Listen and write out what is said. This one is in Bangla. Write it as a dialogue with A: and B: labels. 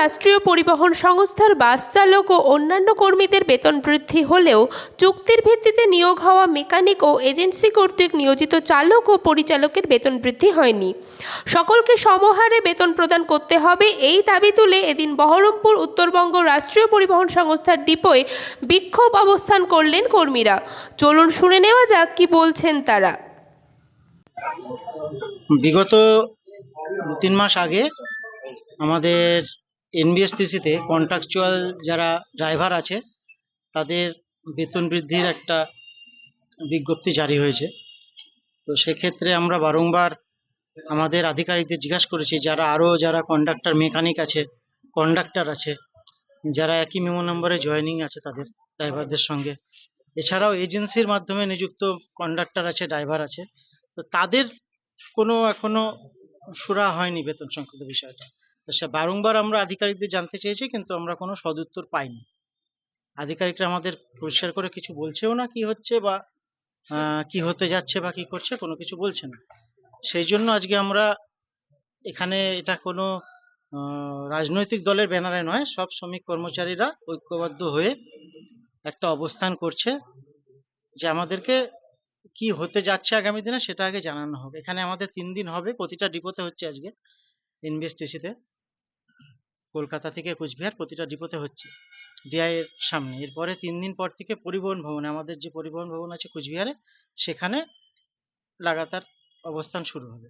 A: রাষ্ট্রীয় পরিবহন সংস্থার বাস চালক ও অন্যান্য কর্মীদের বেতন বৃদ্ধি হলেও চুক্তির ভিত্তিতে নিয়োগ হওয়া মেকানিক ও এজেন্সি কর্তৃক নিয়োজিত চালক ও পরিচালকের বেতন বৃদ্ধি হয়নি। সকলকে সমহারে বেতন প্রদান করতে হবে এই দাবি তুলে এদিন বহরমপুর, উত্তরবঙ্গ রাষ্ট্রীয় পরিবহন সংস্থার ডিপোয় বিক্ষোভ অবস্থান করলেন কর্মীরা। চলুন শুনে নেওয়া যাক কি বলছেন তারা।
B: বিগত দু তিন মাস আগে আমাদের এনবিএসটিসিতে কন্ট্রাকচুয়াল যারা ড্রাইভার আছে, তাদের বেতন বৃদ্ধির একটা বিজ্ঞপ্তি জারি হয়েছে। তো সেক্ষেত্রে আমরা বারংবার আমাদের আধিকারিকদের জিজ্ঞাসা করেছি, যারা আরও যারা কন্ডাক্টর মেকানিক আছে কন্ডাক্টর আছে, যারা একই মেমো নম্বরে জয়েনিং আছে তাদের ড্রাইভারদের সঙ্গে। এছাড়াও এজেন্সির মাধ্যমে নিযুক্ত কন্ডাক্টর আছে ড্রাইভার আছে। তো তাদের কোনো এখনও সুরা হয়নি বেতন সংক্রান্ত বিষয়টা। সে বারংবার আমরা আধিকারিকদের জানতে চেয়েছি, কিন্তু আমরা কোনো সদুত্তর পাইনি। আধিকারিকরা আমাদের পরিষ্কার করে কিছু বলছেও না কি হচ্ছে বা কি হতে যাচ্ছে বা কি করছে, কোনো কিছু বলছে না। সেই জন্য আজকে আমরা এখানে এটা কোনো রাজনৈতিক দলের ব্যানারে নয়, সব শ্রমিক কর্মচারীরা ঐক্যবদ্ধ হয়ে একটা অবস্থান করছে যে আমাদেরকে কি হতে যাচ্ছে আগামী দিনে সেটা আগে জানানো হবে এখানে আমাদের তিন দিন হবে, প্রতিটা ডিপোতে হচ্ছে আজকে, ইনভেস্টিসিতে। কলকাতা থেকে কুচবিহার প্রতিটা ডিপোতে হচ্ছে। ডিআইয়ের সামনে। এরপরে তিন দিন পর থেকে পরিবহন ভবনে, আমাদের যে পরিবহন ভবন আছে কুচবিহারে, সেখানে লাগাতার অবস্থান শুরু হবে।